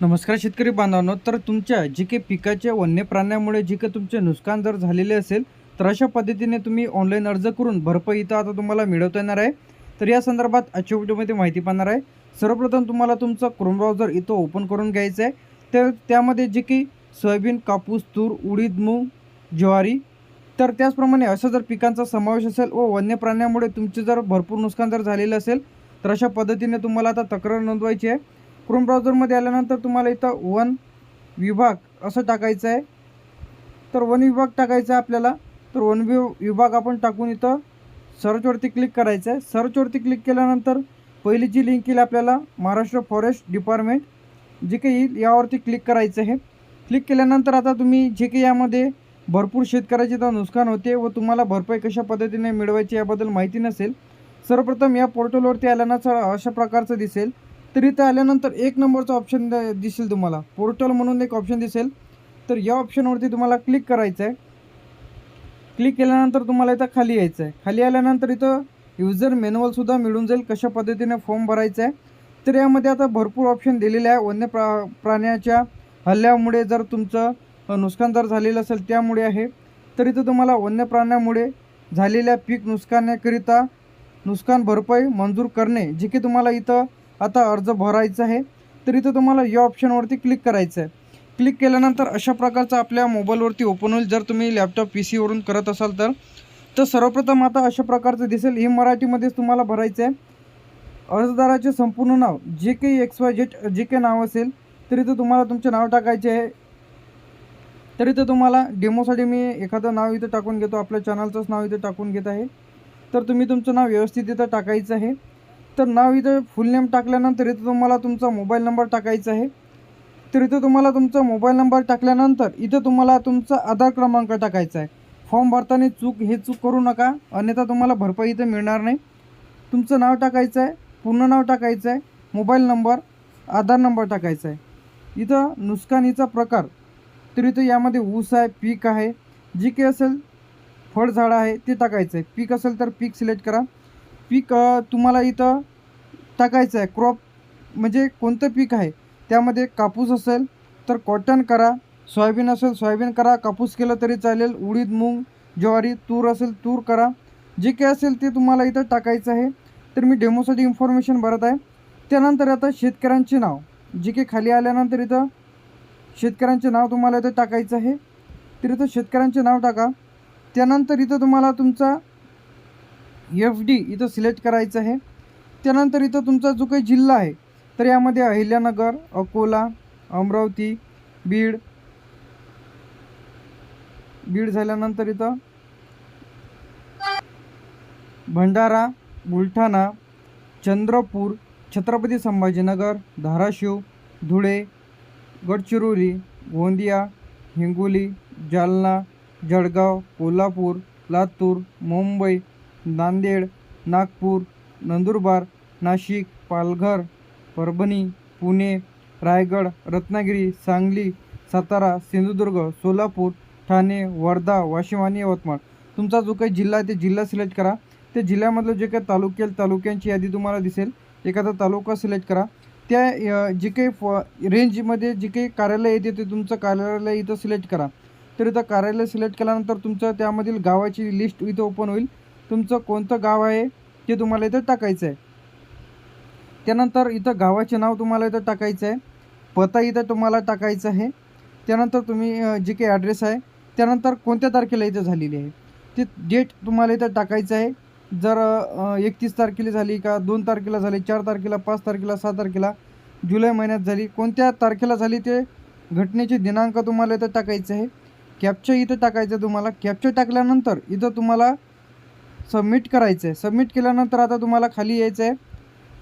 नमस्कार शेतकरी बांधवांनो तर तुमच्या जे काही पिकाच्या वन्य प्राण्यामुळे जे काही तुमचे नुकसान जर झालेले असेल तर अशा पद्धतीने तुम्ही ऑनलाईन अर्ज करून भरपाई इथं आता तुम्हाला मिळवता येणार आहे. तर या संदर्भात आजच्या व्हिडिओमध्ये माहिती पाहणार आहे. सर्वप्रथम तुम्हाला तुमचं क्रोम ब्राउझर इथं ओपन करून घ्यायचं आहे. तर त्यामध्ये जे काही सोयाबीन कापूस तूर उडीद मूग ज्वारी तर त्याचप्रमाणे असं जर पिकांचा समावेश असेल व वन्य प्राण्यामुळे तुमचे जर भरपूर नुकसान जर झालेलं असेल तर अशा पद्धतीने तुम्हाला आता तक्रार नोंदवायची आहे. क्रोम ब्राउझरमध्ये आल्यानंतर तुम्हाला इथं वन विभाग असं टाकायचं आहे. तर वन विभाग टाकायचा आहे आपल्याला. तर वन वि विभाग आपण टाकून इथं सर्चवरती क्लिक करायचं आहे. सर्चवरती क्लिक केल्यानंतर पहिली जी लिंक येईल आपल्याला महाराष्ट्र फॉरेस्ट डिपार्टमेंट जे काही येईल यावरती क्लिक करायचं आहे. क्लिक केल्यानंतर आता तुम्ही जे काही यामध्ये भरपूर शेतकऱ्याचे तर नुकसान होते व तुम्हाला भरपाई कशा पद्धतीने मिळवायची याबद्दल माहिती नसेल सर्वप्रथम या पोर्टलवरती आल्यानंतर अशा प्रकारचं दिसेल. तर इथं आल्यानंतर एक नंबरचं ऑप्शन द- दिसेल तुम्हाला. पोर्टल म्हणून एक ऑप्शन दिसेल. तर या ऑप्शनवरती तुम्हाला क्लिक करायचं आहे क्लिक केल्यानंतर तुम्हाला इथं खाली यायचं आहे खाली आल्यानंतर इथं युजर मॅन्युअलसुद्धा मिळून जाईल कशा पद्धतीने फॉर्म भरायचा आहे तर यामध्ये आता भरपूर ऑप्शन दिलेले आहे. वन्य प्रा प्राण्याच्या हल्ल्यामुळे जर तुमचं नुकसान जर झालेलं असेल त्यामुळे आहे. तर इथं तुम्हाला वन्य प्राण्यामुळे झालेल्या पीक नुकसानाकरिता नुकसान भरपाई मंजूर करणे जे की तुम्हाला इथं आता अर्ज भरायचा आहे. तर इथं तुम्हाला या ऑप्शनवरती क्लिक करायचं आहे क्लिक केल्यानंतर अशा प्रकारचं आपल्या मोबाईलवरती ओपन होईल. जर तुम्ही लॅपटॉप पी सीवरून करत असाल तर. तर सर्वप्रथम आता अशा प्रकारचं दिसेल. हे मराठीमध्येच तुम्हाला भरायचं आहे अर्जदाराचे संपूर्ण नाव जे काही एक्स वाय जेट जे काही नाव असेल तरी तर तुम्हाला तुमचे नाव टाकायचे आहे. तरी तर तुम्हाला डेमोसाठी मी एखादं नाव इथं टाकून घेतो. आपल्या चॅनलचंच नाव इथं टाकून घेत आहे. तर तुम्ही तुमचं नाव व्यवस्थित इथं टाकायचं आहे. तर नाव इथं फुल नेम टाकल्यानंतर इथं तुम्हाला तुमचा मोबाईल नंबर टाकायचा आहे. तर इथं तुम्हाला तुमचा मोबाईल नंबर टाकल्यानंतर इथं तुम्हाला तुमचा आधार क्रमांक टाकायचा आहे. फॉर्म भरताना चूक हे चूक करू नका. अन्यथा तुम्हाला भरपाई इथं मिळणार नाही. तुमचं नाव टाकायचं आहे पूर्ण नाव टाकायचं आहे मोबाईल नंबर आधार नंबर टाकायचा आहे. इथं नुकसानीचा प्रकार. तर इथं यामध्ये ऊस आहे पीक आहे. जी काही असेल फळझाडं आहे ते टाकायचं आहे. पीक असेल तर पीक सिलेक्ट करा. पीक तुम्हाला इथं टाकायचं आहे. क्रॉप म्हणजे कोणतं पीक आहे? त्यामध्ये कापूस असेल तर कॉटन करा. सोयाबीन असेल सोयाबीन करा. कापूस केलं तरी चालेल. उडीद मूग ज्वारी तूर असेल तूर करा. जे काही असेल ते तुम्हाला इथं टाकायचं आहे. तर मी डेमोसाठी इन्फॉर्मेशन भरत आहे. त्यानंतर आता शेतकऱ्यांचे नाव. जे काही खाली आल्यानंतर इथं शेतकऱ्यांचे नाव तुम्हाला इथं टाकायचं आहे. तर इथं शेतकऱ्यांचे नाव टाका. त्यानंतर इथं तुम्हाला तुमचा एफ डी इथं सिलेक्ट करायचं आहे. त्यानंतर इथं तुमचा जो काही जिल्हा आहे तर यामध्ये अहिल्यानगर अकोला अमरावती बीड बीड झाल्यानंतर इथं भंडारा बुलढाणा चंद्रपूर छत्रपती संभाजीनगर धाराशिव धुळे गडचिरोली गोंदिया हिंगोली जालना जळगाव कोल्हापूर लातूर मुंबई नांदेड नागपूर नंदुरबार नाशिक पालघर परभणी पुणे रायगड रत्नागिरी सांगली सातारा सिंधुदुर्ग सोलापूर ठाणे वर्धा वाशिम आणि यवतमाळ. तुमचा जो काही जिल्हा आहे ते जिल्हा सिलेक्ट करा. त्या जिल्ह्यामधलं जे काही तालुके तालुक्यांची यादी तुम्हाला दिसेल. एखादा तालुका सिलेक्ट करा. त्या जे काही फ रेंजमध्ये जे काही कार्यालय येते ते तुमचं कार्यालय इथं सिलेक्ट करा. तर इथं कार्यालय सिलेक्ट केल्यानंतर तुमचं त्यामधील गावाची लिस्ट इथं ओपन होईल. तुमचं कोणतं गाव आहे ते तुम्हाला इथं टाकायचं आहे. त्यानंतर इथं गावाचे नाव तुम्हाला इथं टाकायचं आहे. पत्ता इथं तुम्हाला टाकायचं आहे. त्यानंतर तुम्ही जे काही ॲड्रेस आहे त्यानंतर कोणत्या तारखेला इथं झालेली आहे? ते डेट तुम्हाला इथं टाकायचं आहे. जर एकतीस तारखेला झाली का दोन तारखेला झाली चार तारखेला पाच तारखेला सहा तारखेला जुलै महिन्यात झाली कोणत्या तारखेला झाली ते घटनेचे दिनांक तुम्हाला इथं टाकायचं आहे. कॅप्चर इथं टाकायचं आहे तुम्हाला. कॅप्चर टाकल्यानंतर इथं तुम्हाला सबमिट करायचं आहे सबमिट केल्यानंतर आता तुम्हाला खाली यायचं आहे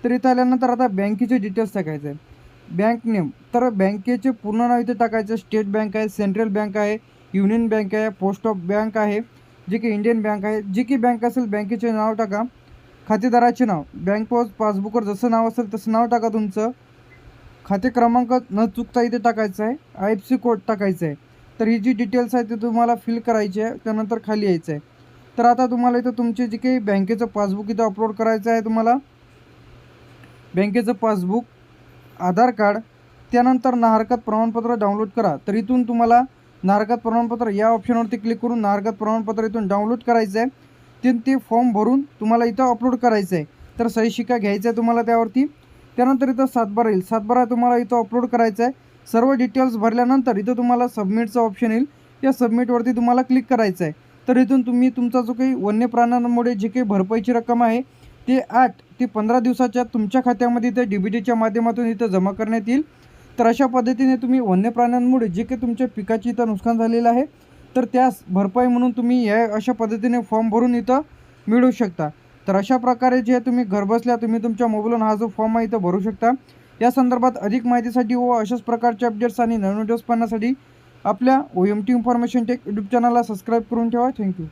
तर इथं आल्यानंतर आता बँकेचे डिटेल्स टाकायचं आहे बँक नेम तर बँकेचे पूर्ण नाव इथे टाकायचं. स्टेट बँक आहे सेंट्रल बँक आहे युनियन बँक आहे पोस्ट ऑफ बँक आहे जे की इंडियन बँक आहे. जी की बँक असेल बँकेचे नाव टाका. खातेदाराचे नाव. बँक पासबुकवर जसं नाव असेल तसं नाव टाका तुमचं. खाते क्रमांक न चुकता इथे टाकायचं आहे आय एफ सी कोड टाकायचं आहे तर ही जी डिटेल्स आहे ती तुम्हाला फिल करायची आहे. त्यानंतर खाली यायचं आहे तर आता तुम्हाला इथं तुमचे जे काही बँकेचं पासबुक इथं अपलोड करायचं आहे तुम्हाला. बँकेचं पासबुक आधार कार्ड त्यानंतर नाहरकत प्रमाणपत्र डाउनलोड करा. तर इथून तुम्हाला नाहरकत प्रमाणपत्र या ऑप्शनवरती क्लिक करून नाहरकत प्रमाणपत्र इथून डाउनलोड करायचं आहे. ते ते फॉर्म भरून तुम्हाला इथं अपलोड करायचं आहे. तर सही शिक्का घ्यायचा आहे तुम्हाला त्यावरती. त्यानंतर इथं सातबारा येईल. सातबारा तुम्हाला इथं अपलोड करायचं आहे. सर्व डिटेल्स भरल्यानंतर इथं तुम्हाला सबमिटचं ऑप्शन येईल. या सबमिटवरती तुम्हाला क्लिक करायचं आहे. तर इथून तुम्ही तुमचा जो काही वन्य प्राण्यांमुळे जी काही भरपाईची रक्कम आहे ते आठ ते पंधरा दिवसाच्या तुमच्या खात्यामध्ये इथं डी बी टीच्या माध्यमातून इथं जमा करण्यात येईल. तर अशा पद्धतीने तुम्ही वन्य प्राण्यांमुळे जे काही तुमच्या पिकाची इथं नुकसान झालेलं आहे तर त्यास भरपाई म्हणून तुम्ही या अशा पद्धतीने फॉर्म भरून इथं मिळवू शकता. तर अशा प्रकारे जे तुम्ही घरबसल्या तुम्ही तुमच्या मोबाईलवरून हा जो फॉर्म आहे इथं भरू शकता. या संदर्भात अधिक माहितीसाठी व अशाच प्रकारचे अपडेट्स आणि नवीन व्हिडिओज पाहण्यासाठी आपल्या O M T information tech YouTube चॅनलला सबस्क्राईब करून ठेवा. Thank you.